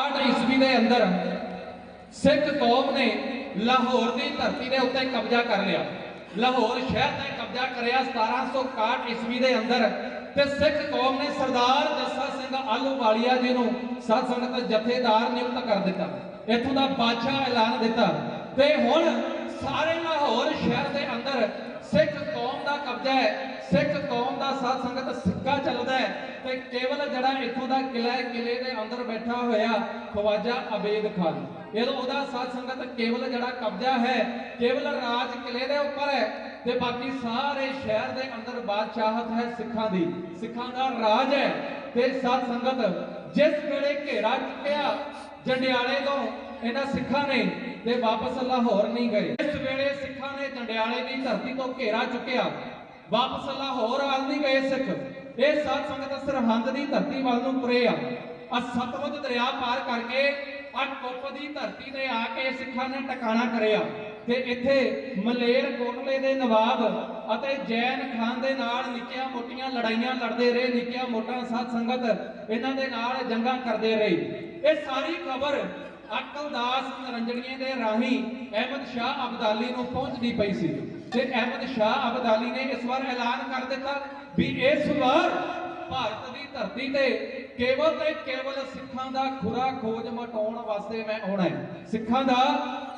68 ਈਸਵੀ ਦੇ ਅੰਦਰ ਸਿੱਖ ਕੌਮ ਨੇ ਲਾਹੌਰ ਦੀ ਧਰਤੀ ਦੇ ਉੱਤੇ ਕਬਜ਼ਾ ਕਰ ਲਿਆ। ਲਾਹੌਰ ਸ਼ਹਿਰ ਤੇ ਕਬਜ਼ਾ ਕਰਿਆ 1761 ਈਸਵੀ ਦੇ ਅੰਦਰ ਤੇ ਸਿੱਖ ਕੌਮ ਨੇ ਸਰਦਾਰ ਜੱਸਾ ਸਿੰਘ ਆਲੂਵਾਲੀਆ ਜੀ ਨੂੰ ਸਾਧ ਸੰਗਤ ਜਥੇਦਾਰ ਨਿਯੁਕਤ ਕਰ ਦਿੱਤਾ। ਇੱਥੋਂ ਦਾ ਬਾਦਸ਼ਾਹ ਐਲਾਨ ਦਿੱਤਾ। ਤੇ ਹੁਣ ਸਾਰੇ ਲਾਹੌਰ ਸ਼ਹਿਰ ਦੇ ਅੰਦਰ ਸਿੱਖ ਕੌਮ ਦਾ ਕਬਜ਼ਾ ਹੈ। ਸਿੱਖ ਕੌਮ ਦਾ ਸਾਧ ਸੰਗਤ ਸਿੱਕਾ ਚੱਲਦਾ ਹੈ ਤੇ ਕੇਵਲ ਜਿਹੜਾ ਇੱਥੋਂ ਦਾ ਕਿਲਾ ਹੈ ਕਿਲੇ ਦੇ ਅੰਦਰ ਬੈਠਾ ਹੋਇਆ ਖਵਾਜਾ ਅਬੇਦ ਖਾਨ। ਇਹ ਉਹਦਾ ਸਾਧ ਸੰਗਤ ਕੇਵਲ ਜਿਹੜਾ ਕਬਜ਼ਾ ਹੈ, ਕੇਵਲ ਰਾਜ ਕਿਲੇ ਦੇ ਉੱਪਰ ਹੈ ਤੇ ਬਾਕੀ ਸਾਰੇ ਸ਼ਹਿਰ ਦੇ ਅੰਦਰ ਬਾਦਸ਼ਾਹਤ ਹੈ ਸਿੱਖਾਂ ਦੀ। ਸਿੱਖਾਂ ਦਾ ਰਾਜ ਹੈ ਤੇ ਸਾਧ ਸੰਗਤ ਜਿਸ ਵੇਲੇ ਘੇਰਾ ਚੁੱਕਿਆ ਜੰਡਿਆਲੇ ਤੋਂ, ਇਹਨਾਂ ਸਿੱਖਾਂ ਨੇ ਤੇ ਵਾਪਸ ਲਾਹੌਰ ਨਹੀਂ ਗਏ। ਇਸ ਵੇਲੇ ਸਿੱਖਾਂ ਨੇ ਜੰਡਿਆਲੇ ਦੀ ਧਰਤੀ ਤੋਂ ਘੇਰਾ ਚੁੱਕਿਆ। ਵਾਪਸ ਲਾਹੌਰ ਵੱਲ ਨਹੀਂ ਗਏ ਸਿੱਖ। ਇਹ ਸਾਧ ਸੰਗਤ ਸਰਹੰਦ ਦੀ ਧਰਤੀ ਵੱਲ ਨੂੰ ਤੁਰੇ ਆ। ਆ ਸਤਲੁਜ ਦਰਿਆ ਪਾਰ ਕਰਕੇ ਆ ਕੁੱਪ ਦੀ ਧਰਤੀ ਤੇ ਆ ਕੇ ਸਿੱਖਾਂ ਨੇ ਟਿਕਾਣਾ ਕਰਿਆ। ਤੇ ਇੱਥੇ ਮਲੇਰ ਕੋਟਲੇ ਦੇ ਨਵਾਬ ਅਤੇ ਜੈਨ ਖਾਨ ਦੇ ਨਾਲ ਨਿੱਕੀਆਂ ਮੋਟੀਆਂ ਲੜਾਈਆਂ ਲੜਦੇ ਰਹੇ, ਨਿੱਕੀਆਂ ਮੋਟਾਂ ਸਾਧ ਸੰਗਤ ਇਹਨਾਂ ਦੇ ਨਾਲ ਜੰਗਾਂ ਕਰਦੇ ਰਹੇ। ਇਹ ਸਾਰੀ ਖਬਰ ਅਕਲਦਾਸ ਨਰੰਜਣੀਏ ਦੇ ਰਾਹੀਂ ਅਹਿਮਦ ਸ਼ਾਹ ਅਬਦਾਲੀ ਨੂੰ ਪਹੁੰਚਦੀ ਪਈ ਸੀ। ਤੇ ਅਹਿਮਦ ਸ਼ਾਹ ਅਬਦਾਲੀ ਨੇ ਇਸ ਵਾਰ ਐਲਾਨ ਕਰ ਦਿੱਤਾ ਵੀ ਇਸ ਵਾਰ ਭਾਰਤ ਦੀ ਧਰਤੀ ਤੇ ਕੇਵਲ ਤੇ ਕੇਵਲ ਸਿੱਖਾਂ ਦਾ ਖੁਰਾ ਖੋਜ ਮਟਾਉਣ ਵਾਸਤੇ ਮੈਂ ਆਉਣਾ ਹੈ। ਸਿੱਖਾਂ ਦਾ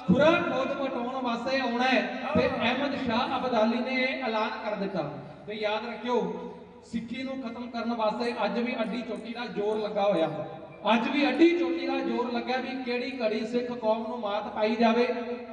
ਖੁਰਾ ਖੋਜ ਮਟਾਉਣ ਵਾਸਤੇ ਆਉਣਾ ਹੈ ਤੇ ਅਹਿਮਦ ਸ਼ਾਹ ਅਬਦਾਲੀ ਨੇ ਇਹ ਐਲਾਨ ਕਰ ਦਿੱਤਾ। ਤੇ ਯਾਦ ਰੱਖਿਓ, ਸਿੱਖੀ ਨੂੰ ਖਤਮ ਕਰਨ ਵਾਸਤੇ ਅੱਜ ਵੀ ਅੱਡੀ ਚੋਟੀ ਦਾ ਜ਼ੋਰ ਲੱਗਾ ਹੋਇਆ। ਅੱਜ ਵੀ ਅੱਡੀ ਚੋਟੀ ਦਾ ਜ਼ੋਰ ਲੱਗਾ ਵੀ ਕਿਹੜੀ ਘੜੀ ਸਿੱਖ ਕੌਮ ਨੂੰ ਮਾਤ ਪਾਈ ਜਾਵੇ।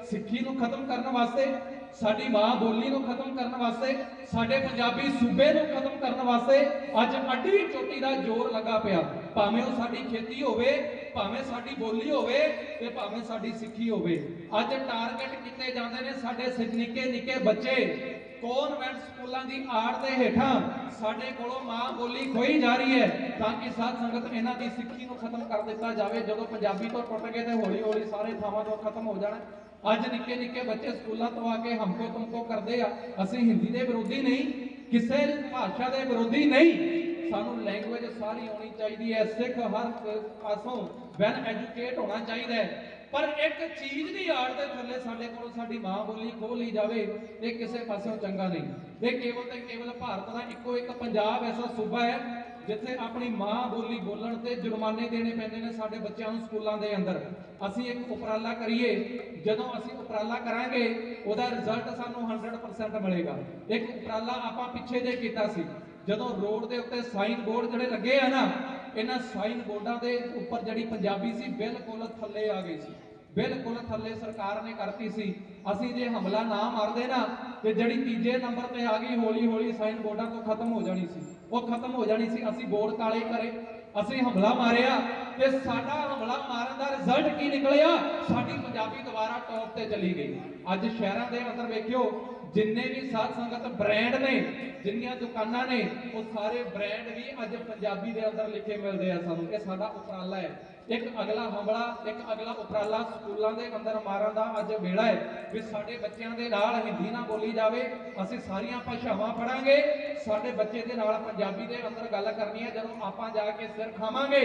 ਸਿੱਖੀ ਨੂੰ ਖਤਮ ਕਰਨ ਵਾਸਤੇ ਸਾਡੀ ਮਾਂ ਬੋਲੀ ਨੂੰ ਖਤਮ ਕਰਨ ਵਾਸਤੇ, ਸਾਡੇ ਪੰਜਾਬੀ ਸੂਬੇ ਨੂੰ ਖਤਮ ਕਰਨ ਵਾਸਤੇ ਅੱਜ ਅੱਡੀ ਚੋਟੀ ਦਾ ਜ਼ੋਰ ਲੱਗਾ ਪਿਆ। ਭਾਵੇਂ ਉਹ ਸਾਡੀ ਖੇਤੀ ਹੋਵੇ, ਭਾਵੇਂ ਸਾਡੀ ਬੋਲੀ ਹੋਵੇ ਤੇ ਭਾਵੇਂ ਸਾਡੀ ਸਿੱਖੀ ਹੋਵੇ। ਅੱਜ ਟਾਰਗੇਟ ਕੀਤੇ ਜਾਂਦੇ ਨੇ ਸਾਡੇ ਸਿ- ਨਿੱਕੇ ਨਿੱਕੇ ਬੱਚੇ। ਕਨਵੈਂਟ ਸਕੂਲਾਂ ਦੀ ਆੜ ਦੇ ਹੇਠਾਂ? ਸਾਡੇ ਕੋਲੋਂ ਮਾਂ ਬੋਲੀ ਖੋਈ ਜਾ ਰਹੀ ਹੈ। ਤਾਂ ਕਿ ਸਾਧ ਸੰਗਤ ਇਹਨਾਂ ਦੀ ਸਿੱਖੀ ਨੂੰ ਖਤਮ ਕਰ ਦਿੱਤਾ ਜਾਵੇ। ਜਦੋਂ ਪੰਜਾਬੀ ਤੋਂ ਟੁੱਟ ਗਏ ਤੇ ਹੌਲੀ ਹੌਲੀ ਸਾਰੇ ਥਾਵਾਂ ਤੋਂ ਖਤਮ ਹੋ ਜਾਣਾ। ਅੱਜ ਨਿੱਕੇ ਨਿੱਕੇ ਬੱਚੇ ਸਕੂਲਾਂ ਤੋਂ ਆ ਕੇ ਹਮਕੋ ਤੁਮਕੋ ਕਰਦੇ ਆ। ਅਸੀਂ ਹਿੰਦੀ ਦੇ ਵਿਰੋਧੀ ਨਹੀਂ, ਕਿਸੇ ਭਾਸ਼ਾ ਦੇ ਵਿਰੋਧੀ ਨਹੀਂ। ਸਾਨੂੰ ਲੈਂਗੁਏਜ ਸਾਰੀ ਆਉਣੀ ਚਾਹੀਦੀ ਹੈ, ਸਿੱਖ ਹਰ ਪਾਸੋਂ ਵੈਲ ਐਜੂਕੇਟ ਹੋਣਾ ਚਾਹੀਦਾ ਹੈ। ਪਰ ਇੱਕ ਚੀਜ਼ ਦੀ ਆੜ ਦੇ ਥੱਲੇ ਸਾਡੇ ਕੋਲ ਸਾਡੀ ਮਾਂ ਬੋਲੀ ਖੋਹ ਲਈ ਜਾਵੇ, ਇਹ ਕਿਸੇ ਪਾਸਿਓਂ ਚੰਗਾ ਨਹੀਂ। ਇਹ ਕੇਵਲ ਤੇ ਕੇਵਲ ਭਾਰਤ ਦਾ ਇੱਕੋ ਇੱਕ ਪੰਜਾਬ ਐਸਾ ਸੂਬਾ ਹੈ ਜਿੱਥੇ ਆਪਣੀ ਮਾਂ ਬੋਲੀ ਬੋਲਣ ਤੇ ਜੁਰਮਾਨੇ ਦੇਣੇ ਪੈਂਦੇ ਨੇ ਸਾਡੇ ਬੱਚਿਆਂ ਨੂੰ ਸਕੂਲਾਂ ਦੇ ਅੰਦਰ। ਅਸੀਂ ਇੱਕ ਉਪਰਾਲਾ ਕਰੀਏ, ਜਦੋਂ ਅਸੀਂ ਉਪਰਾਲਾ ਕਰਾਂਗੇ, ਉਹਦਾ ਰਿਜ਼ਲਟ ਸਾਨੂੰ 100% ਮਿਲੇਗਾ। ਇੱਕ ਉਪਰਾਲਾ ਆਪਾਂ ਪਿੱਛੇ ਜੇ ਕੀਤਾ ਸੀ। ਜਦੋਂ ਰੋਡ ਦੇ ਉੱਤੇ ਸਾਈਨ ਬੋਰਡ ਜਿਹੜੇ ਲੱਗੇ ਆ ਨਾ, ਇਹਨਾਂ ਸਾਈਨ ਬੋਰਡਾਂ ਦੇ ਉੱਪਰ ਜਿਹੜੀ ਪੰਜਾਬੀ ਸੀ, ਬਿਲਕੁਲ ਥੱਲੇ ਆ ਗਈ ਸੀ। ਬਿਲਕੁਲ ਥੱਲੇ ਸਰਕਾਰ ਨੇ ਕਰਤੀ ਸੀ। ਅਸੀਂ ਜੇ ਹਮਲਾ ਨਾ ਮਾਰਦੇ ਨਾ, ਤੇ ਜਿਹੜੀ ਤੀਜੇ ਨੰਬਰ ਤੇ ਆ ਗਈ ਹੌਲੀ ਹੌਲੀ ਸਾਈਨ ਬੋਰਡਾਂ ਤੋਂ ਖਤਮ ਹੋ ਜਾਣੀ ਸੀ। ਉਹ ਖਤਮ ਹੋ ਜਾਣੀ ਸੀ। ਅਸੀਂ ਬੋਰ ਕਾਲੇ ਕਰੇ, ਅਸੀਂ ਹਮਲਾ ਮਾਰਿਆ ਤੇ ਸਾਡਾ ਹਮਲਾ ਮਾਰਨ ਦਾ ਰਿਜ਼ਲਟ ਕੀ ਨਿਕਲਿਆ? ਸਾਡੀ ਪੰਜਾਬੀ ਦੁਬਾਰਾ ਟੌਪ ਤੇ ਚਲੀ ਗਈ। ਅੱਜ ਸ਼ਹਿਰਾਂ ਦੇ ਅੰਦਰ ਵੇਖਿਓ, ਜਿੰਨੇ ਵੀ ਸਾਧ ਸੰਗਤ ਬ੍ਰਾਂਡ ਨੇ, ਜਿੰਨੀਆਂ ਦੁਕਾਨਾਂ ਨੇ, ਉਹ ਸਾਰੇ ਬ੍ਰਾਂਡ ਵੀ ਅੱਜ ਪੰਜਾਬੀ ਦੇ ਅੰਦਰ ਲਿਖੇ ਮਿਲਦੇ ਆ ਸਾਨੂੰ। ਇਹ ਸਾਡਾ ਉਪਰਾਲਾ ਹੈ। ਇੱਕ ਅਗਲਾ ਹਮਲਾ ਇੱਕ ਅਗਲਾ ਉਪਰਾਲਾ ਸਕੂਲਾਂ ਦੇ ਅੰਦਰ ਮਾਰਨ ਦਾ ਅੱਜ ਵੇਲਾ ਹੈ ਵੀ ਸਾਡੇ ਬੱਚਿਆਂ ਦੇ ਨਾਲ ਹਿੰਦੀ ਨਾ ਬੋਲੀ ਜਾਵੇ। ਅਸੀਂ ਸਾਰੀਆਂ ਭਾਸ਼ਾਵਾਂ ਪੜਾਂਗੇ ਸਾਡੇ ਬੱਚੇ ਦੇ ਨਾਲ ਪੰਜਾਬੀ ਦੇ ਅੰਦਰ ਗੱਲ ਕਰਨੀ ਹੈ। ਜਦੋਂ ਆਪਾਂ ਜਾ ਕੇ ਸਿਰ ਖਾਵਾਂਗੇ,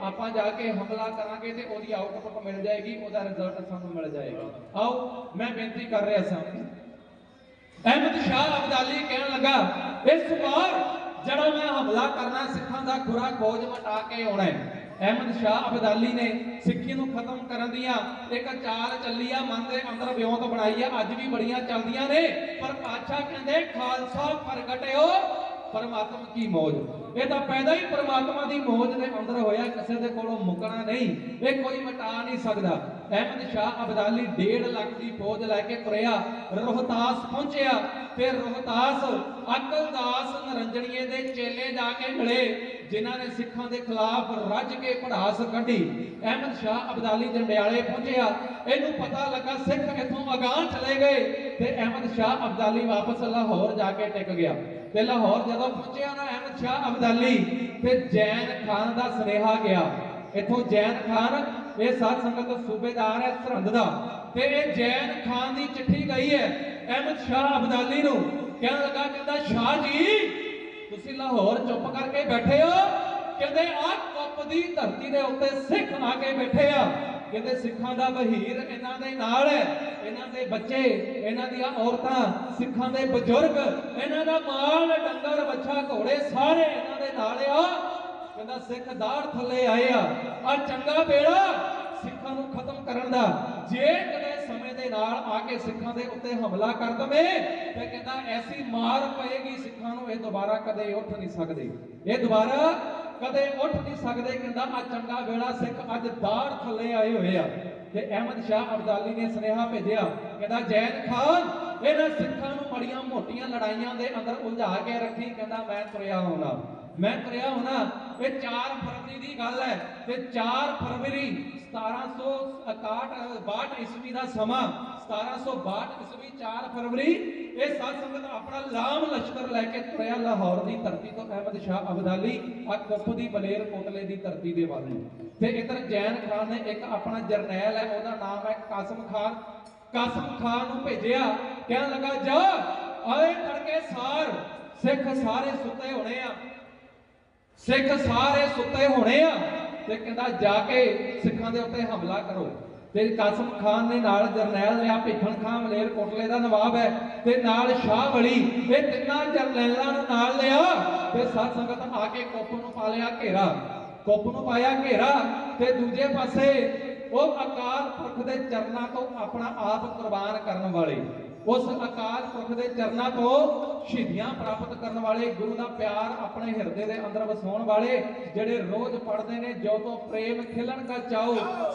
ਆਪਾਂ ਜਾ ਕੇ ਹਮਲਾ ਕਰਾਂਗੇ ਤੇ ਉਹਦੀ ਆਊਟਪੁੱਟ ਮਿਲ ਜਾਏਗੀ, ਉਹਦਾ ਰਿਜ਼ਲਟ ਸਾਨੂੰ ਮਿਲ ਜਾਏਗਾ। ਆਓ, ਮੈਂ ਬੇਨਤੀ ਕਰ ਰਿਹਾ ਸਾਂ। ਅਹਿਮਦ ਸ਼ਾਹ ਅਬਦਾਲੀ ਕਹਿਣ ਲੱਗਾ, ਇਸ ਵਾਰ ਜਿਹੜਾ ਮੈਂ ਹਮਲਾ ਕਰਨਾ ਸਿੱਖਾਂ ਦਾ ਖੁਰਾ ਖੋਜ ਮਟਾ ਕੇ ਆਉਣਾ ਹੈ ਅਹਿਮਦ ਸ਼ਾਹ ਅਬਦਾਲੀ ਨੇ ਸਿੱਖੀ ਨੂੰ ਖਤਮ ਕਰਨ ਦੀਆਂ ਇੱਕ ਚਾਲ ਚੱਲੀ ਆ, ਮਨ ਦੇ ਅੰਦਰ ਵਿਉਂਤ ਬਣਾਈ ਆ। ਅੱਜ ਵੀ ਬੜੀਆਂ ਚੱਲਦੀਆਂ ਨੇ, ਪਰ ਪਾਤਸ਼ਾਹ ਕਹਿੰਦੇ, ਖਾਲਸਾ ਪ੍ਰਗਟਿਓ, ਪਰਮਾਤਮਾ ਕੀ ਮੌਜ। ਇਹ ਤਾਂ ਪੈਦਾ ਹੀ ਪਰਮਾਤਮਾ ਦੀ ਮੌਜ ਦੇ ਅੰਦਰ ਹੋਇਆ, ਕਿਸੇ ਦੇ ਕੋਲੋਂ ਮੁਕਣਾ ਨਹੀਂ। ਇਹ ਕੋਈ ਮਿਟਾ ਨਹੀਂ ਸਕਦਾ। ਅਹਿਮਦ ਸ਼ਾਹ ਅਬਦਾਲੀ 1.5 ਲੱਖ ਦੀ ਫੌਜ ਲੈ ਕੇ ਤੁਰਿਆ, ਰੋਹਤਾਸ ਪਹੁੰਚਿਆ ਫਿਰ ਰੋਹਤਾਸ ਅਕਲਦਾਸ ਨਰੰਜਣੀਏ ਦੇ ਚੇਲੇ ਜਾ ਕੇ ਮਿਲੇ, ਜਿਨ੍ਹਾਂ ਨੇ ਸਿੱਖਾਂ ਦੇ ਖਿਲਾਫ ਰੱਜ ਕੇ ਪੜਾਸ ਕੱਢੀ। ਅਹਿਮਦ ਸ਼ਾਹ ਅਬਦਾਲੀ ਜੰਡਿਆਲੇ ਪਹੁੰਚਿਆ। ਇਹਨੂੰ ਪਤਾ ਲੱਗਾ ਸਿੱਖ ਇੱਥੋਂ ਅਗਾਂਹ ਚਲੇ ਗਏ ਤੇ ਅਹਿਮਦ ਸ਼ਾਹ ਅਬਦਾਲੀ ਵਾਪਸ ਲਾਹੌਰ ਜਾ ਕੇ ਟਿਕ ਗਿਆ। ਤੇ ਲਾਹੌਰ ਜਦੋਂ ਪਹੁੰਚਿਆ ਨਾ ਅਹਿਮਦ ਸ਼ਾਹ ਅਬਦਾਲੀ, ਤੇ ਜੈਨ ਖਾਨ ਦਾ ਸੁਨੇਹਾ ਗਿਆ। ਇੱਥੋਂ ਜੈਨ ਖਾਨ ਇਹ ਸਾਧ ਸੰਗਤ ਸੂਬੇਦਾਰ ਹੈ ਸਰਹੰਦ ਦਾ। ਤੇ ਇਹ ਜੈਨ ਖਾਨ ਦੀ ਚਿੱਠੀ ਗਈ ਹੈ ਅਹਿਮਦ ਸ਼ਾਹ ਅਬਦਾਲੀ ਨੂੰ। ਕਹਿਣ ਲੱਗਾ, ਕਹਿੰਦਾ, ਸ਼ਾਹ ਜੀ, ਤੁਸੀਂ ਲਾਹੌਰ ਚੁੱਪ ਕਰਕੇ ਬੈਠੇ ਹੋ? ਕਹਿੰਦੇ ਆਹ ਕੁੱਪ ਦੀ ਧਰਤੀ ਦੇ ਉੱਤੇ ਸਿੱਖ ਆ ਕੇ ਬੈਠੇ ਆ। ਕਹਿੰਦੇ, ਸਿੱਖਾਂ ਦਾ ਵਹੀਰ ਇਹਨਾਂ ਦੇ ਨਾਲ ਹੈ। ਇਹਨਾਂ ਦੇ ਬੱਚੇ, ਇਹਨਾਂ ਦੀਆਂ ਔਰਤਾਂ, ਸਿੱਖਾਂ ਦੇ ਬਜ਼ੁਰਗ, ਇਹਨਾਂ ਦਾ ਮਾਲ, ਡੰਗਰ ਬੱਚਾ ਘੋੜੇ ਸਾਰੇ ਇਹਨਾਂ ਦੇ ਨਾਲ ਆ। ਕਹਿੰਦਾ, ਸਿੱਖ ਦਾੜ ਥੱਲੇ ਆਏ ਆ। ਆ ਚੰਗਾ ਵੇਲਾ ਸਿੱਖਾਂ ਨੂੰ ਖਤਮ ਕਰਨ ਦਾ। ਜੇ ਕਦੇ ਸਮੇਂ ਦੇ ਨਾਲ ਆ ਕੇ ਸਿੱਖਾਂ ਦੇ ਉੱਤੇ ਹਮਲਾ ਕਰ ਦਵੇ, ਤੇ ਕਹਿੰਦਾ, ਐਸੀ ਮਾਰ ਪਏਗੀ ਸਿੱਖਾਂ ਨੂੰ, ਇਹ ਦੁਬਾਰਾ ਕਦੇ ਉੱਠ ਨਹੀਂ ਸਕਦੇ। ਇਹ ਦੁਬਾਰਾ ਕਦੇ ਉੱਠ ਨਹੀਂ ਸਕਦੇ, ਕਹਿੰਦਾ, ਆ ਚੰਗਾ ਵੇਲਾ ਸਿੱਖ ਅੱਜ ਦਾੜ ਥੱਲੇ ਆਏ ਹੋਏ ਆ। ਤੇ ਅਹਿਮਦ ਸ਼ਾਹ ਅਬਦਾਲੀ ਨੇ ਸੁਨੇਹਾ ਭੇਜਿਆ, ਕਹਿੰਦਾ, ਜੈਨ ਖਾਨ, ਇਹਨਾਂ ਸਿੱਖਾਂ ਨੂੰ ਬੜੀਆਂ ਮੋਟੀਆਂ ਲੜਾਈਆਂ ਦੇ ਅੰਦਰ ਉਲਝਾ ਕੇ ਰੱਖੀ, ਕਹਿੰਦਾ, ਮੈਂ ਤੁਰਿਆ ਹੋਣਾ ਮੈਂ ਤੁਰਿਆ ਹੋਣਾ, ਇਹ 4 ਫਰਵਰੀ ਦੀ ਗੱਲ ਹੈ। ਤੇ 4 ਫਰਵਰੀ 1761 62 ਈਸਵੀ ਦਾ ਸਮਾਂ 1762 ਈਸਵੀ 4 ਫਰਵਰੀ, ਇਹ ਸਾਧ ਸੰਗਤ ਆਪਣਾ ਲਾਮ ਲਸ਼ਕਰ ਲੈ ਕੇ ਤੁਰਿਆ ਲਾਹੌਰ ਦੀ ਧਰਤੀ ਤੋਂ, ਅਹਿਮਦ ਸ਼ਾਹ ਅਬਦਾਲੀ ਆ ਕੁੱਪ ਦੀ ਬਲੇਰ ਕੋਟਲੇ ਦੀ ਧਰਤੀ ਦੇ ਵੱਲ ਤੇ ਇਧਰ ਜੈਨ ਖਾਨ ਨੇ ਇੱਕ ਆਪਣਾ ਜਰਨੈਲ ਹੈ, ਉਹਦਾ ਨਾਮ ਹੈ ਕਾਸਮ ਖਾਨ। ਕਾਸਮ ਖਾਨ ਨੂੰ ਭੇਜਿਆ, ਕਹਿਣ ਲੱਗਾ, ਜਾ, ਆਏ ਤੜਕੇ ਸਾਰ, ਸਿੱਖ ਸਾਰੇ ਸੁੱਤੇ ਹੋਣੇ ਆ। ਸਿੱਖ ਸਾਰੇ ਸੁੱਤੇ ਹੋਣੇ ਆ ਤੇ ਕਹਿੰਦਾ ਜਾ ਕੇ ਸਿੱਖਾਂ ਦੇ ਉੱਤੇ ਹਮਲਾ ਕਰੋ। ਤੇ ਕਾਸਮ ਖਾਨ ਨੇ ਨਾਲ ਜਰਨੈਲ ਲਿਆ ਭਿੱਖਣ ਖਾਨ ਮਲੇਰ ਕੋਟਲੇ ਦਾ ਨਵਾਬ ਹੈ। ਤੇ ਨਾਲ ਸ਼ਾਹ ਵਲੀ, ਇਹ ਤਿੰਨਾਂ ਜਰਨੈਲਾਂ ਨੂੰ ਨਾਲ ਲਿਆ ਤੇ ਸਾਧ ਸੰਗਤ ਆ ਕੇ ਕੁੱਪ ਨੂੰ ਪਾ ਲਿਆ ਘੇਰਾ। ਕੁੱਪ ਨੂੰ ਪਾਇਆ ਘੇਰਾ ਤੇ ਦੂਜੇ ਪਾਸੇ ਉਹ ਅਕਾਲ ਪੁਰਖ ਦੇ ਚਰਨਾਂ ਤੋਂ ਆਪਣਾ ਆਪ ਕੁਰਬਾਨ ਕਰਨ ਵਾਲੇ ਉਸ ਅਕਾਲ ਪੁਰਖ ਦੇ ਚਰਨਾਂ ਤੋਂ ਸ਼ਹੀਦੀਆਂ ਪ੍ਰਾਪਤ ਕਰਨ ਵਾਲੇ ਗੁਰੂ ਦਾ ਪਿਆਰ ਆਪਣੇ ਹਿਰਦੇ ਦੇ ਅੰਦਰ ਵਸਾਉਣ ਵਾਲੇ ਜਿਹੜੇ ਰੋਜ਼ ਪੜਦੇ ਨੇ ਜੋ ਤੋਂ ਪ੍ਰੇਮ ਖਿਲਣ ਕਾ ਚਾਓ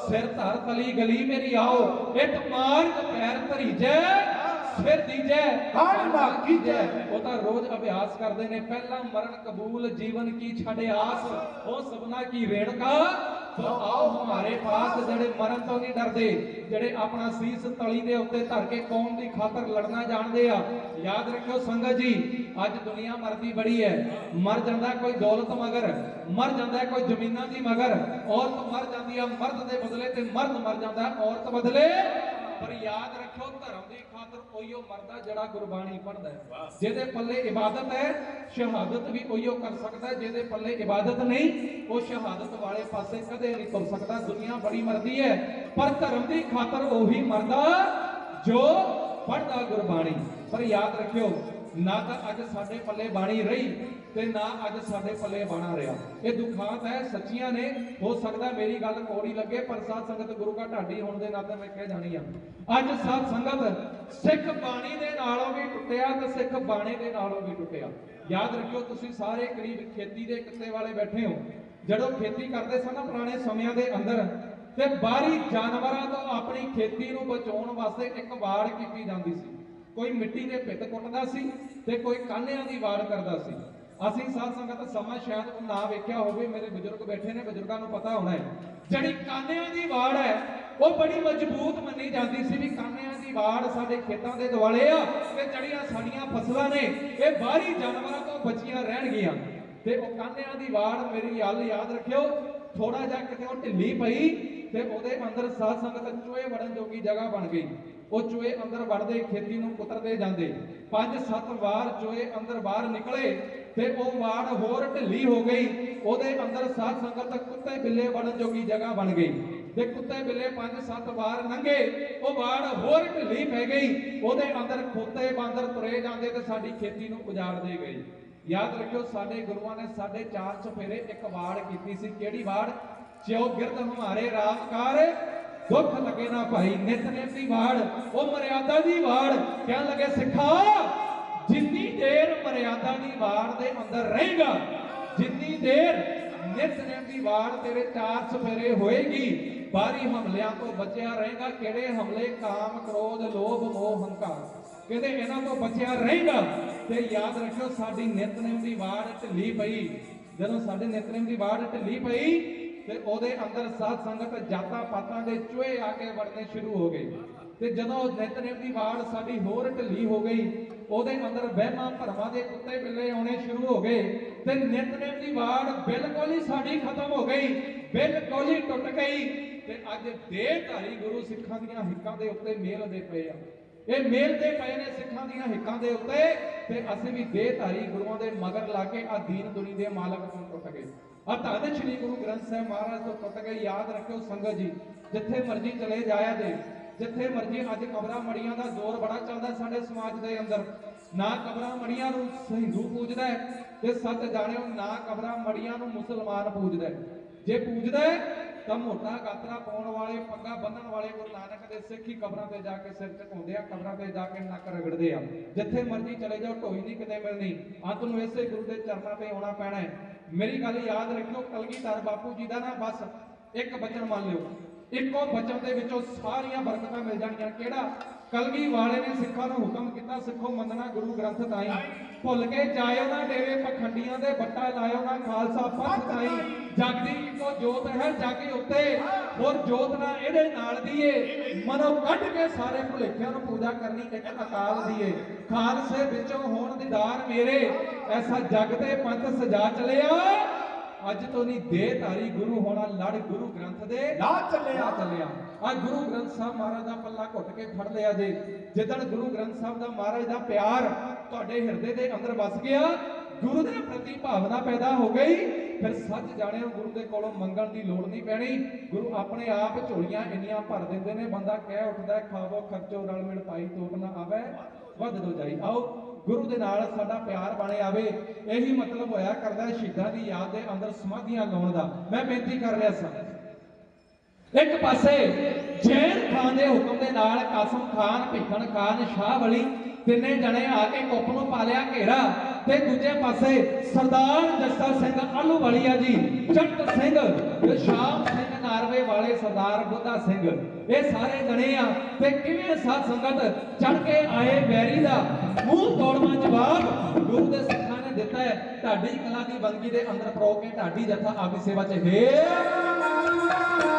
ਸਿਰ ਧਰ ਤਲੀ ਗਲੀ ਮੇਰੀ ਆਓ ਇਤ ਮਾਰ ਪੈਰ ਧਰੀ ਜੈ ਸਿਰ ਦੀਜੈ ਹਰ ਨਾ ਕੀਜੈ। ਉਹ ਤਾਂ ਰੋਜ਼ ਅਭਿਆਸ ਕਰਦੇ ਨੇ ਪਹਿਲਾ ਮਰਨ ਕਬੂਲ ਜੀਵਨ ਕੀ ਆਸ ਉਹ ਸਭਨਾ ਕੀ ਰੇਣਕਾ ਤੋ ਆਓ ਹਮਾਰੇ ਪਾਸ ਜਿਹੜੇ ਮਰਨ ਤੋਂ ਨਹੀਂ ਡਰਦੇ, ਜਿਹੜੇ ਆਪਣਾ ਸੀਸ ਤਲੀ ਦੇ ਉੱਤੇ ਧਰ ਕੇ ਕੌਮ ਦੀ ਖਾਤਰ ਲੜਨਾ ਜਾਣਦੇ ਆ। ਯਾਦ ਰੱਖਿਓ ਸੰਗਤ ਜੀ, ਅੱਜ ਦੁਨੀਆ ਮਰਦੀ ਬੜੀ ਹੈ। ਮਰ ਜਾਂਦਾ ਕੋਈ ਦੌਲਤ ਮਗਰ, ਮਰ ਜਾਂਦਾ ਕੋਈ ਜ਼ਮੀਨਾਂ ਦੀ ਮਗਰ, ਔਰਤ ਮਰ ਜਾਂਦੀ ਆ ਮਰਦ ਦੇ ਬਦਲੇ ਤੇ ਮਰਦ ਮਰ ਜਾਂਦਾ, ਔਰਤ ਬਦਲੇ ਪਰ ਯਾਦ ਰੱਖਿਓ ਧਰਮ ਦੀ ਖਾਤਰ ਉਹੀਓ ਮਰਦਾ ਜਿਹੜਾ ਗੁਰਬਾਣੀ ਪੜ੍ਹਦਾ ਹੈ। ਜਿਹਦੇ ਪੱਲੇ ਇਬਾਦਤ ਹੈ ਸ਼ਹਾਦਤ ਵੀ ਉਹੀਓ ਕਰ ਸਕਦਾ ਜਿਹਦੇ ਪੱਲੇ ਇਬਾਦਤ ਨਹੀਂ ਉਹ ਸ਼ਹਾਦਤ ਵਾਲੇ ਪਾਸੇ ਕਦੇ ਨਹੀਂ ਤੁਰ ਸਕਦਾ। ਦੁਨੀਆ ਬੜੀ ਮਰਦੀ ਹੈ ਪਰ ਧਰਮ ਦੀ ਖਾਤਰ ਉਹੀ ਮਰਦਾ ਜੋ ਪੜ੍ਹਦਾ ਗੁਰਬਾਣੀ। ਪਰ ਯਾਦ ਰੱਖਿਓ ਨਾ ਤਾਂ ਅੱਜ ਸਾਡੇ ਪੱਲੇ ਬਾਣੀ ਰਹੀ ਤੇ ਨਾ ਅੱਜ ਸਾਡੇ ਪੱਲੇ ਬਾਣਾ ਰਿਹਾ। ਇਹ ਦੁਖਾਂਤ ਹੈ ਸੱਚੀਆਂ ਨੇ, ਹੋ ਸਕਦਾ ਮੇਰੀ ਗੱਲ ਕੋੜੀ ਲੱਗੇ, ਪਰ ਸਾਧ ਸੰਗਤ ਗੁਰੂ ਕਾ ਢਾਡੀ ਹੋਣ ਦੇ ਨਾਤੇ ਮੈਂ ਕਹਿ ਜਾਣੀ ਆ। ਅੱਜ ਸਾਧ ਸੰਗਤ ਸਿੱਖ ਬਾਣੀ ਦੇ ਨਾਲੋਂ ਵੀ ਟੁੱਟਿਆ ਤੇ ਸਿੱਖ ਬਾਣੇ ਦੇ ਨਾਲੋਂ ਵੀ ਟੁੱਟਿਆ। ਯਾਦ ਰੱਖਿਓ ਤੁਸੀਂ ਸਾਰੇ ਕਰੀਬ ਖੇਤੀ ਦੇ ਕਿੱਤੇ ਵਾਲੇ ਬੈਠੇ ਹੋ। ਜਦੋਂ ਖੇਤੀ ਕਰਦੇ ਸਨ ਨਾ ਪੁਰਾਣੇ ਸਮਿਆਂ ਦੇ ਅੰਦਰ, ਤੇ ਬਾਹਰੀ ਜਾਨਵਰਾਂ ਤੋਂ ਆਪਣੀ ਖੇਤੀ ਨੂੰ ਬਚਾਉਣ ਵਾਸਤੇ ਇੱਕ ਵਾੜ ਕੀਤੀ ਜਾਂਦੀ ਸੀ। ਕੋਈ ਮਿੱਟੀ ਦੇ ਭਿੱਤ ਕੁੱਟਦਾ ਸੀ ਤੇ ਕੋਈ ਕਾਨਿਆਂ ਦੀ ਵਾੜ ਕਰਦਾ ਸੀ। ਅਸੀਂ ਸਾਧ ਸੰਗਤ ਸਮਾਂ ਸ਼ਾਇਦ ਉਹ ਨਾ ਵੇਖਿਆ ਹੋਵੇ, ਮੇਰੇ ਬਜ਼ੁਰਗ ਬੈਠੇ ਨੇ, ਬਜ਼ੁਰਗਾਂ ਨੂੰ ਪਤਾ ਹੋਣਾ ਹੈ। ਜਿਹੜੀ ਕਾਨਿਆਂ ਦੀ ਵਾੜ ਹੈ, ਉਹ ਬੜੀ ਮਜ਼ਬੂਤ ਮੰਨੀ ਜਾਂਦੀ ਸੀ ਵੀ ਕਾਨਿਆਂ ਦੀ ਵਾੜ ਸਾਡੇ ਖੇਤਾਂ ਦੇ ਦੁਆਲੇ ਆ ਤੇ ਜਿਹੜੀਆਂ ਸਾਡੀਆਂ ਫਸਲਾਂ ਨੇ, ਇਹ ਬਾਹਰੀ ਜਾਨਵਰਾਂ ਤੋਂ ਬਚੀਆਂ ਰਹਿਣਗੀਆਂ। ਤੇ ਉਹ ਕਾਨਿਆਂ ਦੀ ਵਾੜ ਮੇਰੀ ਗੱਲ ਯਾਦ ਰੱਖਿਓ ਥੋੜਾ ਜਿਹਾ ਕਿਤੇ ਉਹ ਢਿੱਲੀ ਪਈ ਤੇ ਉਹਦੇ ਅੰਦਰ ਸਾਧ ਸੰਗਤ ਚੋਏ ਵੜਨ ਜੋਗੀ ਜਗ੍ਹਾ ਬਣ ਗਈ। ਉਹ ਚੋਏ ਅੰਦਰ ਵੜਦੇ, ਖੇਤੀ ਨੂੰ ਕੁਤਰਦੇ ਜਾਂਦੇ। ਪੰਜ, ਸੱਤ ਵਾਰ ਚੋਏ ਅੰਦਰ ਬਾਹਰ ਨਿਕਲੇ ਤੇ ਉਹ ਵਾੜ ਹੋਰ ਢਿੱਲੀ ਹੋ ਗਈ। ਉਹਦੇ ਅੰਦਰ ਸਾਧ ਸੰਗਤ ਕੁੱਤੇ ਬਿੱਲੇ ਵੜਨ ਜੋਗੀ ਜਗ੍ਹਾ ਬਣ ਗਈ। ਤੇ ਕੁੱਤੇ ਬਿੱਲੇ ਪੰਜ, ਸੱਤ ਵਾਰ ਲੰਘੇ ਉਹ ਵਾੜ ਹੋਰ ਢਿੱਲੀ ਪੈ ਗਈ। ਉਹਦੇ ਅੰਦਰ ਖੋਤੇ ਬਾਂਦਰ ਤੁਰੇ ਜਾਂਦੇ ਤੇ ਸਾਡੀ ਖੇਤੀ ਨੂੰ ਉਜਾੜਦੇ ਗਏ। ਯਾਦ ਰੱਖਿਓ, ਸਾਡੇ ਗੁਰੂਆਂ ਨੇ ਸਾਡੇ ਚਾਰ ਚਫੇਰੇ ਇੱਕ ਵਾੜ ਕੀਤੀ ਸੀ। ਕਿਹੜੀ ਵਾੜ ਜਿਉ ਗਿਰਦ ਹਮਾਰੇ ਰਾਜਕਾਰ ਦੁੱਖ ਲਗੇ ਨਾ ਭਾਈ ਨਿਤਨੇਮ ਦੀ ਵਾੜ, ਉਹ ਮਰਿਆਦਾ ਦੀ ਵਾੜ। ਕਹਿਣ ਲੱਗੇ, ਸਿੱਖਾ, ਜਿੰਨੀ ਦੇਰ ਮਰਿਆਦਾ ਦੀ ਵਾੜ ਦੇ ਅੰਦਰ ਰਹੇਗਾ, ਜਿੰਨੀ ਦੇਰ ਨਿਤਨੇਮ ਦੀ ਵਾੜ ਤੇਰੇ ਚਾਰ ਸਫੇਰੇ ਹੋਏਗੀ ਬਾਹਰੀ ਹਮਲਿਆਂ ਤੋਂ ਬਚਿਆ ਰਹੇਗਾ। ਕਿਹੜੇ ਹਮਲੇ? ਕਾਮ, ਕ੍ਰੋਧ, ਲੋਭ, ਮੋਹ, ਹੰਕਾਰ। ਕਹਿੰਦੇ ਇਹਨਾਂ ਤੋਂ ਬਚਿਆ ਰਹੇਗਾ, ਤੇ ਯਾਦ ਰੱਖਿਓ, ਸਾਡੀ ਨਿਤਨੇਮ ਦੀ ਵਾੜ ਢਿੱਲੀ ਪਈ। ਜਦੋਂ ਸਾਡੇ ਨਿਤਨੇਮ ਦੀ ਵਾੜ ਢਿੱਲੀ ਪਈ ਤੇ ਉਹਦੇ ਅੰਦਰ ਸਾਧ ਸੰਗਤ ਜਾਤਾਂ ਪਾਤਾਂ ਦੇ ਚੋਏ ਆ ਕੇ ਵੜਨੇ ਸ਼ੁਰੂ ਹੋ ਗਏ। ਤੇ ਜਦੋਂ ਨਿਤਨੇਮ ਦੀ ਵਾੜ ਸਾਡੀ ਹੋਰ ਢਿੱਲੀ ਹੋ ਗਈ, ਉਹਦੇ ਅੰਦਰ ਵਹਿਮਾਂ ਭਰਮਾਂ ਦੇ ਕੁੱਤੇ ਬਿੱਲੇ ਆਉਣੇ ਸ਼ੁਰੂ ਹੋ ਗਏ ਤੇ ਨਿਤਨੇਮ ਦੀ ਵਾੜ ਬਿਲਕੁਲ ਹੀ ਸਾਡੀ ਖਤਮ ਹੋ ਗਈ, ਬਿਲਕੁਲ ਹੀ ਟੁੱਟ ਗਈ। ਤੇ ਅੱਜ ਦੇਹਧਾਰੀ ਗੁਰੂ ਸਿੱਖਾਂ ਦੀਆਂ ਹਿੱਕਾਂ ਦੇ ਉੱਤੇ ਮੇਲ ਦੇ ਪਏ ਆ। ਇਹ ਮੇਲ ਦੇ ਪਏ ਨੇ ਸਿੱਖਾਂ ਦੀਆਂ ਹਿੱਕਾਂ ਦੇ ਉੱਤੇ ਤੇ ਅਸੀਂ ਵੀ ਦੇਹਧਾਰੀ ਗੁਰੂਆਂ ਦੇ ਮਗਰ ਲਾ ਕੇ ਆ ਦੀਨ ਦੁਨੀ ਦੇ ਮਾਲਕ ਨੂੰ ਟੁੱਟ ਗਏ। ਆ ਧੰਨ ਸ਼੍ਰੀ ਗੁਰੂ ਗ੍ਰੰਥ ਸਾਹਿਬ ਮਹਾਰਾਜ ਤੋਂ ਟੁੱਟ ਗਏ ਯਾਦ ਰੱਖਿਓ ਸੰਗਤ ਜੀ, ਜਿੱਥੇ ਮਰਜ਼ੀ ਚਲੇ ਜਾਇਆ ਜੇ, ਜਿੱਥੇ ਮਰਜ਼ੀ ਅੱਜ ਕਬਰਾਂ ਮੜੀਆਂ ਦਾ ਜ਼ੋਰ ਬੜਾ ਚੱਲਦਾ ਸਾਡੇ ਸਮਾਜ ਦੇ ਅੰਦਰ, ਨਾ ਕਬਰਾਂ ਮੜੀਆਂ ਨੂੰ ਹਿੰਦੂ ਪੂਜਦਾ ਹੈ ਤੇ ਸੱਚ ਜਾਣਿਓ ਨਾ ਕਬਰਾਂ ਮੜੀਆਂ ਨੂੰ ਮੁਸਲਮਾਨ ਪੂਜਦਾ ਹੈ। ਜੇ ਪੂਜਦਾ ਹੈ, ਤਾਂ ਮੋਟਾ ਗਾਤਰਾ ਪਾਉਣ ਵਾਲੇ, ਪੱਗਾ ਬੰਨਣ ਵਾਲੇ ਗੁਰੂ ਨਾਨਕ ਦੇ ਸਿੱਖ ਹੀ ਕਬਰਾਂ ਤੇ ਜਾ ਕੇ ਸਿਰ ਝੁਕਾਉਂਦੇ ਆ, ਕਬਰਾਂ ਤੇ ਜਾ ਕੇ ਨੱਕ ਰਗੜਦੇ ਆ। ਜਿੱਥੇ ਮਰਜ਼ੀ ਚਲੇ ਜਾਓ, ਢੋਈ ਨਹੀਂ ਕਿਤੇ ਮਿਲਣੀ। ਅੰਤ ਨੂੰ ਇਸੇ ਗੁਰੂ ਦੇ ਚਰਨਾਂ ਤੇ ਆਉਣਾ ਪੈਣਾ ਹੈ। ਮੇਰੀ ਗੱਲ ਯਾਦ ਰੱਖਿਓ, ਕਲਗੀਧਰ ਬਾਪੂ ਜੀ ਦਾ ਨਾ ਬਸ ਇੱਕ ਬਚਨ ਮੰਨ ਲਿਓ। ਇੱਕੋ ਬਚਨ ਦੇ ਵਿੱਚੋਂ ਸਾਰੀਆਂ ਬਰਕਤਾਂ ਮਿਲ ਜਾਣਗੀਆਂ। ਕਿਹੜਾ? ਕਲਗੀ ਵਾਲੇ ਨੇ ਸਿੱਖਾਂ ਨੂੰ ਹੁਕਮ ਕੀਤਾ, ਸਿੱਖੋ ਮੰਨਣਾ ਗੁਰੂ ਗ੍ਰੰਥ ਤਾਈ। ਭੁੱਲ ਕੇ ਜਾਇਓ ਨਾ ਡੇਰੇ ਪਖੰਡੀਆਂ ਦੇ ਬੱਟਾ ਲਾਇਓ ਨਾ ਖਾਲਸਾ ਪੰਥ ਤਾਈ। ਜਗਦੀ ਇੱਕੋ ਜੋਤ ਹੈ, ਜਗ ਉੱਤੇ। ਹੋਰ ਜੋਤ ਨਾ ਇਹਦੇ ਨਾਲ ਦੀਏ ਮਨੋਂ ਕੱਢ ਕੇ ਸਾਰੇ ਭੁਲੇਖਿਆਂ ਨੂੰ ਪੂਜਾ ਕਰਨੀ ਇੱਕ ਅਕਾਲ ਦੀਏ ਖਾਲਸੇ ਵਿੱਚੋਂ ਹੋਣ ਦੀਦਾਰ ਮੇਰੇ। ਐਸਾ ਜਗ ਤੇ ਪੰਥ ਸਜਾ ਚਲਿਆ। ਅੱਜ ਤੋਂ ਨਹੀਂ ਦੇਹ ਧਾਰੀ ਗੁਰੂ ਹੋਣਾ ਲੜ ਗੁਰੂ ਗ੍ਰੰਥ ਦੇ। ਨਾ ਚੱਲਿਆ। ਚੱਲਿਆ। ਆ ਗੁਰੂ ਗ੍ਰੰਥ ਸਾਹਿਬ ਮਹਾਰਾਜ ਦਾ ਪੱਲਾ ਘੁੱਟ ਕੇ ਫੜ ਲਿਆ ਜੇ। ਜਿੱਦਣ ਗੁਰੂ ਗ੍ਰੰਥ ਸਾਹਿਬ ਦਾ ਮਹਾਰਾਜ ਦਾ ਪਿਆਰ ਤੁਹਾਡੇ ਹਿਰਦੇ ਦੇ ਅੰਦਰ ਵਸ ਗਿਆ ਗੁਰੂ ਦੇ ਪ੍ਰਤੀ ਭਾਵਨਾ ਪੈਦਾ ਹੋ ਗਈ। ਫਿਰ ਸੱਚ ਜਾਣਿਓ ਗੁਰੂ ਦੇ ਕੋਲੋਂ ਮੰਗਣ ਦੀ ਲੋੜ ਨਹੀਂ ਪੈਣੀ। ਗੁਰੂ ਆਪਣੇ ਆਪ ਝੋਲੀਆਂ ਇੰਨੀਆਂ ਭਰ ਦਿੰਦੇ ਨੇ, ਬੰਦਾ ਕਹਿ ਉੱਠਦਾ ਖਾਵੋ, ਖਰਚੋ, ਰਲ ਮਿਲ ਪਾਈ ਤੋਟ ਨਾ ਆਵੇ, ਵੱਧ ਦੋ ਜਾਈ ਆਓ। ਗੁਰੂ ਦੇ ਨਾਲ ਸਾਡਾ ਪਿਆਰ ਬਣੇ ਆਵੇ। ਇਹੀ ਮਤਲਬ ਹੋਇਆ ਕਰਦਾ ਸ਼ਹੀਦਾਂ ਦੀ ਯਾਦ ਦੇ ਅੰਦਰ ਸਮਾਧੀਆਂ ਲਾਉਣ ਦਾ। ਮੈਂ ਬੇਨਤੀ ਕਰ ਰਿਹਾ ਸਾਂ। ਇੱਕ ਪਾਸੇ ਜੈਨ ਖਾਨ ਦੇ ਹੁਕਮ ਦੇ ਨਾਲ ਕਾਸਮ ਖਾਨ, ਭਿੱਖਣ ਖਾਨ, ਸ਼ਾਹ ਵਲੀ ਤਿੰਨੇ ਜਣੇ ਆ ਕੇ ਕੁੱਪ ਨੂੰ ਪਾ ਲਿਆ ਘੇਰਾ। ਤੇ ਦੂਜੇ ਪਾਸੇ ਸਰਦਾਰ ਜੱਸਾ ਸਿੰਘ ਆਲੂ ਜੀ, ਜੱਟ ਸਿੰਘ ਸ਼ਾਮ ਸਿੰਘ ਨਾਰਵੇ ਵਾਲੇ ਸਰਦਾਰ ਬੁੱਧਾ ਸਿੰਘ। ਇਹ ਸਾਰੇ ਗਣੇ ਆ, ਤੇ ਕਿਵੇਂ ਸਾਧ ਸੰਗਤ ਚੜ ਕੇ ਆਏ ਬੈਰੀ ਦਾ? ਮੂੰਹ ਤੋੜਵਾ ਜਵਾਬ, ਗੁਰੂ ਦੇ ਸਿੱਖਾਂ ਨੇ ਦਿੱਤਾ ਹੈ ਢਾਡੀ ਕਲਾ ਦੀ ਬੰਦਗੀ ਦੇ ਅੰਦਰ ਪਰੋ ਕੇ ਢਾਡੀ ਜਥਾ ਆਪਦੀ ਸੇਵਾ ਚ ਹੈ।